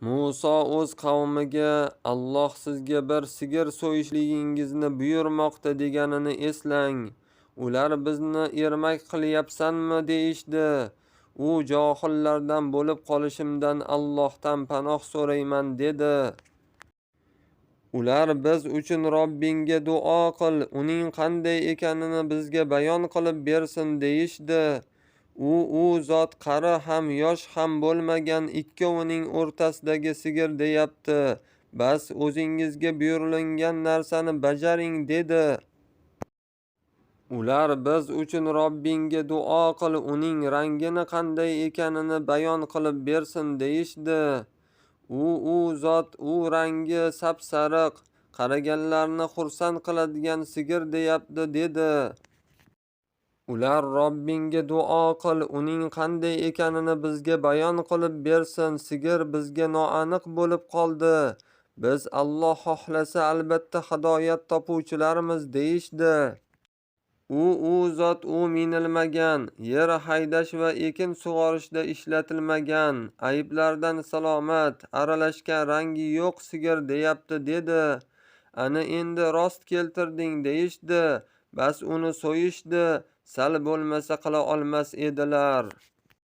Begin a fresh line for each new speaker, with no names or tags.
Muso o'z qavmiga Alloh sizga bir sigir so'yishligingizni buyurmoqda deganini eslang. Ular bizni ermak qilyapsanmi deyishdi. U johillardan bo'lib qolishimdan Allohdan panoh so'rayman dedi. Ular biz uchun Robbingga duo qil, uning qanday ekanini bizga bayon qilib bersin deyishdi. U u zot qari ham yosh ham bo'lmagan ikkovining o'rtasidagi sigir deyapti. Bas o'zingizga buyurilgan narsani bajaring dedi. Ular biz uchun Robbingga duo qil, uning rangini qanday ekanini bayon qilib bersin deyishdi. U u zot u rangi sap-sariq, qaraganlarni xursand qiladigan sigir deyapti dedi. Ular Robbingga duo qil, uning qanday ekanini bizga bayon qilib bersin, sigir bizga noaniq bo'lib qoldi. Biz Alloh xohlasa albatta hidoyat topuvchilarmiz deyishdi. U u zot u minilmagan, yer haydash va ekin sug'orishda ishlatilmagan, ayblardan salomat, aralashgan rangi yo'q sigir deyapti dedi. Ana endi rost keltirding deyishdi. Bas uni so'yishdi. Sal bo'lmasa qila olmas edilar.